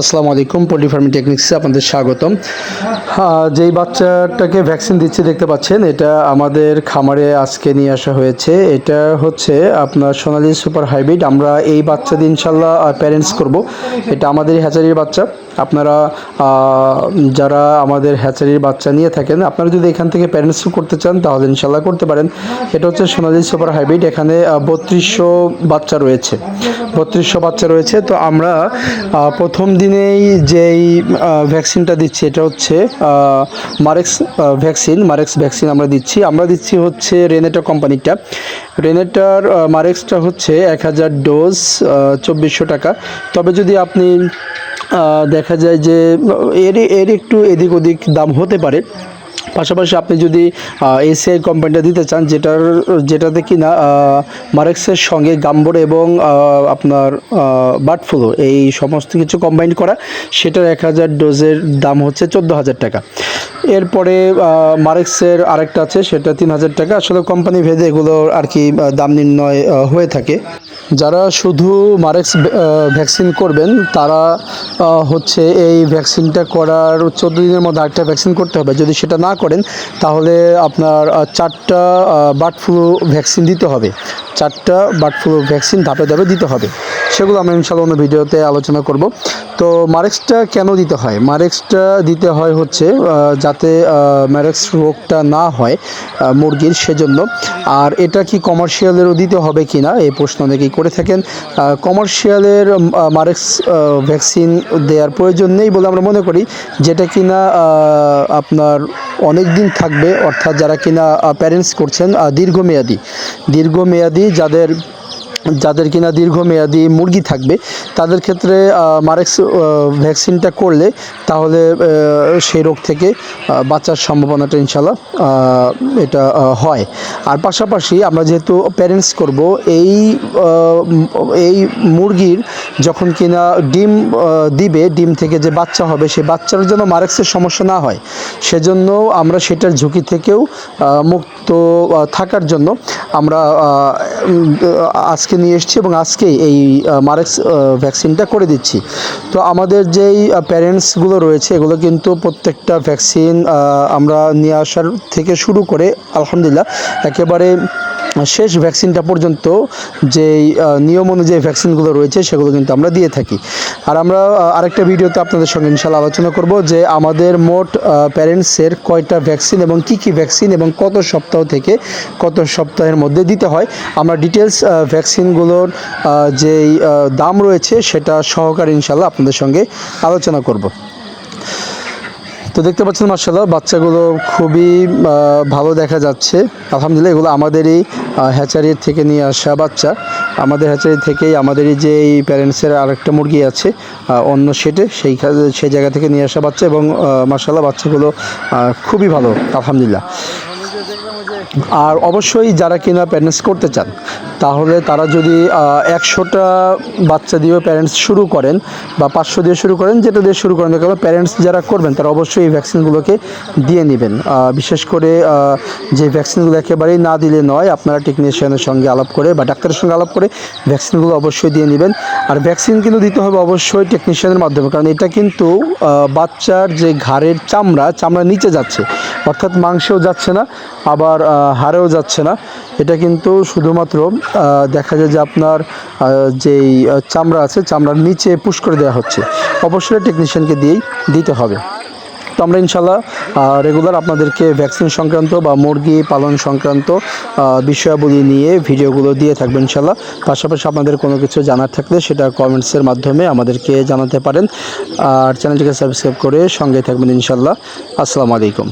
আসসালামু আলাইকুম poultry farming টেকনিক্সে আপনাদের স্বাগতম। আহ, যেই বাচ্চাটাকে ভ্যাকসিন দিচ্ছি দেখতে পাচ্ছেন এটা আমাদের খামারে আজকে নিয়ে আসা হয়েছে। এটা হচ্ছে আপনার সোনালি সুপার হাইব্রিড। আমরা এই বাচ্চা দিয়ে ইনশাল্লাহ প্যারেন্টস করব। এটা আমাদের হ্যাচারির বাচ্চা। আপনারা যারা আমাদের হ্যাচারির বাচ্চা নিয়ে থাকেন আপনারা যদি এখান থেকে প্যারেন্টস করতে চান তাহলে ইনশাল্লাহ করতে পারেন। এটা হচ্ছে সোনালি সুপার হাইব্রিড। এখানে বত্রিশশো বাচ্চা রয়েছে। বত্রিশশো বাচ্চা রয়েছে। তো আমরা প্রথম দিনেই যেই ভ্যাকসিনটা দিচ্ছি, এটা হচ্ছে মারেক্স ভ্যাকসিন মারেক্স ভ্যাকসিন আমরা দিচ্ছি। আমরা দিচ্ছি হচ্ছে রেনেটা কোম্পানিটা রেনেটার মারেক্সটা হচ্ছে এক হাজার ডোজ চব্বিশশো টাকা। তবে যদি আপনি দেখা যায় যে, এর এর একটু এদিক ওদিক দাম হতে পারে পাশাপাশি আপনি যদি এসিআই কোম্পানিটা দিতে চান, যেটার, যেটাতে কি না মারেক্সের সঙ্গে গাম্বর এবং আপনার বার্ডফ্লু, এই সমস্ত কিছু কম্বাইন করা সেটার এক হাজার ডোজের দাম হচ্ছে চোদ্দ হাজার টাকা। এরপরে মারেক্সের আরেকটা আছে, সেটা তিন হাজার টাকা। আসলে কোম্পানি ভেদে এগুলো আর কি দাম নির্ণয় হয়ে থাকে। যারা শুধু মারেক্স ভ্যাকসিন করবেন, তারা হচ্ছে এই ভ্যাকসিনটা করার চোদ্দ দিনের মধ্যে আরেকটা ভ্যাকসিন করতে হবে। যদি সেটা না করেন, তাহলে আপনার চারটা বার্ড ফ্লু ভ্যাকসিন দিতে হবে। চারটা বার্ড ফ্লু ভ্যাকসিন ধাপে ধাপে দিতে হবে। সেগুলো আমরা ইনশাল্লাহ অন্য ভিডিওতে আলোচনা করব। তো মারেক্সটা কেন দিতে হয়? মারেক্সটা দিতে হয় হচ্ছে যাতে ম্যারেক্স রোগটা না হয় মুরগির সেজন্য। আর এটা কি কমার্শিয়ালেরও দিতে হবে কি না এই প্রশ্ন অনেকেই করে থাকেন। কমার্শিয়ালের মারেক্স ভ্যাকসিন দেওয়ার প্রয়োজন নেই বলে আমরা মনে করি। যেটা কিনা আপনার অনেক দিন থাকবে, অর্থাৎ যারা কিনা প্যারেন্টস করছেন দীর্ঘমেয়াদী। দীর্ঘমেয়াদী যাদের যাদের কিনা দীর্ঘমেয়াদী মুরগি থাকবে তাদের ক্ষেত্রে মারেক্স ভ্যাকসিনটা করলে তাহলে সেই রোগ থেকে বাঁচার সম্ভাবনাটা ইনশাল্লাহ এটা হয়। আর পাশাপাশি আমরা যেহেতু প্যারেন্টস করব এই এই মুরগির যখন কিনা ডিম দিবে ডিম থেকে যে বাচ্চা হবে সেই বাচ্চার জন্য মারেক্সের সমস্যা না হয় সেজন্য আমরা সেটার ঝুঁকি থেকেও মুক্ত থাকার জন্য আমরা উম, আজকে নিয়ে এসেছি এবং আজকেই এই মারেক্স ভ্যাকসিনটা করে দিচ্ছি। তো আমাদের যেই প্যারেন্টসগুলো রয়েছে, এগুলো কিন্তু প্রত্যেকটা ভ্যাকসিন আমরা নিয়ে আসার থেকে শুরু করে, আলহামদুলিল্লাহ, একেবারে শেষ ভ্যাকসিনটা পর্যন্ত যেই নিয়ম অনুযায়ী ভ্যাকসিনগুলো রয়েছে, সেগুলো কিন্তু আমরা দিয়ে থাকি। আর আমরা আরেকটা ভিডিওতে আপনাদের সঙ্গে ইনশাল্লাহ আলোচনা করব যে আমাদের মোট প্যারেন্টসের কয়টা ভ্যাকসিন এবং কি কি ভ্যাকসিন এবং কত সপ্তাহ থেকে কত সপ্তাহের মধ্যে দিতে হয়। আমরা ডিটেলস ভ্যাকসিনগুলোর যেই দাম রয়েছে সেটা সহকারে ইনশাল্লাহ আপনাদের সঙ্গে আলোচনা করব। তো দেখতে পাচ্ছেন মার্শাল্লাহ বাচ্চাগুলো খুবই ভালো দেখা যাচ্ছে। আলহামদুলিল্লাহ, এগুলো আমাদেরই হ্যাচারির থেকে নিয়ে আসা বাচ্চা। আমাদের হ্যাচারি থেকেই আমাদেরই যে এই প্যারেন্টসের আরেকটা মুরগি আছে অন্য সেটে সেই সেই জায়গা থেকে নিয়ে আসা বাচ্চা এবং মার্শাল্লাহ বাচ্চাগুলো খুবই ভালো, আলহামদুলিল্লাহ। আর অবশ্যই যারা কিনা প্যারেন্টস করতে চান তাহলে তারা যদি একশোটা বাচ্চা দিয়ে প্যারেন্টস শুরু করেন বা পাঁচশো দিয়ে শুরু করেন, যেটা দিয়ে শুরু করেন কারণ প্যারেন্টস যারা করবেন, তারা অবশ্যই এই ভ্যাকসিনগুলোকে দিয়ে নেবেন। বিশেষ করে যে ভ্যাকসিনগুলো একেবারেই না দিলে নয়, আপনারা টেকনিশিয়ানের সঙ্গে আলাপ করে বা ডাক্তারের সঙ্গে আলাপ করে ভ্যাকসিনগুলো অবশ্যই দিয়ে নেবেন। আর ভ্যাকসিন কিন্তু দিতে হবে অবশ্যই টেকনিশিয়ানের মাধ্যমে, কারণ এটা কিন্তু বাচ্চার যে ঘাড়ের চামড়া চামড়া নিচে যাচ্ছে, অর্থাৎ মাংসেও যাচ্ছে না, আবার হাড়েও যাচ্ছে না। এটা কিন্তু শুধুমাত্র দেখা যায় যে আপনার যেই চামড়া আছে, চামড়ার নিচে পুশ করে দেওয়া হচ্ছে। অবশ্যই টেকনিশিয়ানকে দিয়েই দিতে হবে। তো আমরা ইনশাল্লাহ রেগুলার আপনাদেরকে ভ্যাকসিন সংক্রান্ত বা মুরগি পালন সংক্রান্ত বিষয়াবলী নিয়ে ভিডিওগুলো দিয়ে থাকবেন ইনশাল্লাহ পাশাপাশি আপনাদের কোনো কিছু জানার থাকলে সেটা কমেন্টসের মাধ্যমে আমাদেরকে জানাতে পারেন। আর চ্যানেলটিকে সাবস্ক্রাইব করে সঙ্গে থাকবেন ইনশাল্লাহ আসসালামু আলাইকুম।